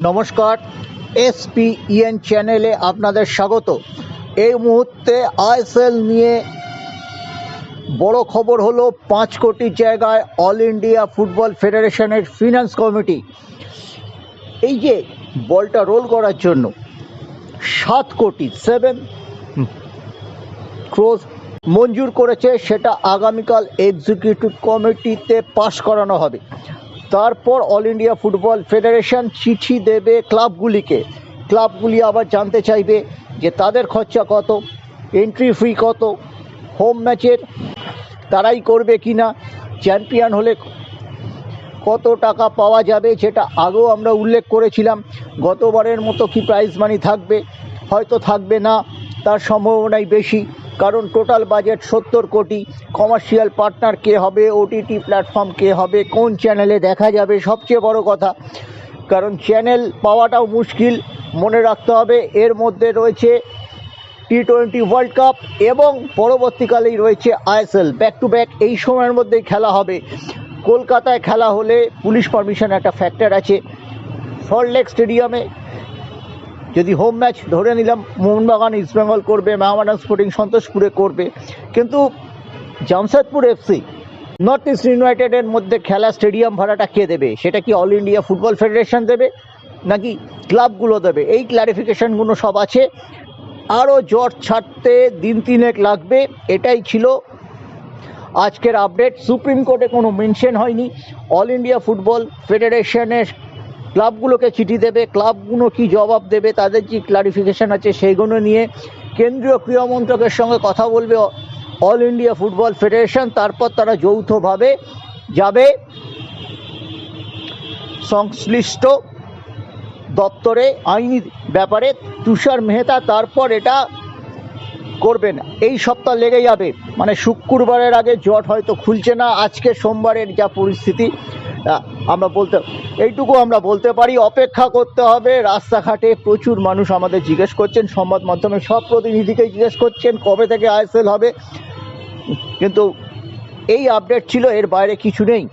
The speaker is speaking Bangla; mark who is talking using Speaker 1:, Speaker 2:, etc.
Speaker 1: নমস্কার এসপি ইএন চ্যানেলে আপনাদের স্বাগত। এই মুহূর্তে আইএসএল নিয়ে বড় খবর হলো পাঁচ কোটি জায়গায় অল ইন্ডিয়া ফুটবল ফেডারেশনের ফিনান্স কমিটি এই যে বলটা রোল করার জন্য সাত কোটি সেভেন ক্রোজ মঞ্জুর করেছে, সেটা আগামীকাল এক্সিকিউটিভ কমিটিতে পাশ করানো হবে। তারপর অল ইন্ডিয়া ফুটবল ফেডারেশন চিঠি দেবে ক্লাবগুলিকে। ক্লাবগুলি আবার জানতে চাইবে যে তাদের খরচা কত এন্ট্রি ফি কত হোম ম্যাচের তারাই করবে কি না চ্যাম্পিয়ন হলে কত টাকা পাওয়া যাবে যেটা আগেও আমরা উল্লেখ করেছিলাম। গতবারের মতো কি প্রাইজ মানি থাকবে, হয়তো থাকবে না, তার সম্ভাবনাই বেশি। কারণ টোটাল বাজেট সত্তর কোটি। কমার্শিয়াল পার্টনার কে হবে ওটিটি প্ল্যাটফর্ম কে হবে, কোন চ্যানেলে দেখা যাবে, সবচেয়ে বড় কথা। কারণ চ্যানেল পাওয়াটাও মুশকিল, মনে রাখতে হবে। এর মধ্যে রয়েছে টি টোয়েন্টি ওয়ার্ল্ড কাপ এবং পরবর্তীকালেই রয়েছে আইএসএল ব্যাক টু ব্যাক এই সময়ের মধ্যেই খেলা হবে। কলকাতায় খেলা হলে পুলিশ পারমিশন একটা ফ্যাক্টর আছে। সল্টলেক স্টেডিয়ামে যদি হোম ম্যাচ ধরে নিলাম, মোহনবাগান ইস্টবেঙ্গল করবে মেহমানান স্পোর্টিং সন্তোষপুরে করবে। কিন্তু জামশেদপুর এফসি নর্থ ইস্ট ইউনাইটেডের মধ্যে খেলা স্টেডিয়াম ভাড়াটা কে দেবে? সেটা কি অল ইন্ডিয়া ফুটবল ফেডারেশন দেবে, নাকি ক্লাবগুলো দেবে? এই ক্লারিফিকেশনগুলো সব আছে। আরও জট ছাড়তে দিন তিনেক লাগবে, এটাই ছিল আজকের আপডেট সুপ্রিম কোর্টে কোনো মেনশন হয়নি। অল ইন্ডিয়া ফুটবল ফেডারেশনের ক্লাবগুলোকে চিঠি দেবে, ক্লাবগুলো কি জবাব দেবে, তাদের যে ক্লারিফিকেশন আছে সেইগুলো নিয়ে কেন্দ্রীয় ক্রীড়া মন্ত্রকের সঙ্গে কথা বলবে অল ইন্ডিয়া ফুটবল ফেডারেশন তারপর তারা যৌথভাবে যাবে সংশ্লিষ্ট দপ্তরে আইনি ব্যাপারে তুষার মেহতা, তারপর এটা করবেন। এই সপ্তাহ লেগে যাবে। মানে শুক্রবারের আগে জট হয়তো খুলছে না, আজকে সোমবারের যা পরিস্থিতি আমরা বলতে, এইটুকু আমরা বলতে পারি। অপেক্ষা করতে হবে। রাস্তাঘাটে প্রচুর মানুষ আমাদের জিজ্ঞেস করছেন, সংবাদ মাধ্যমে সব প্রতিনিধিকেই জিজ্ঞেস করছেন, কবে থেকে আইএসএল হবে। কিন্তু এই আপডেট ছিল, এর বাইরে কিছু নেই।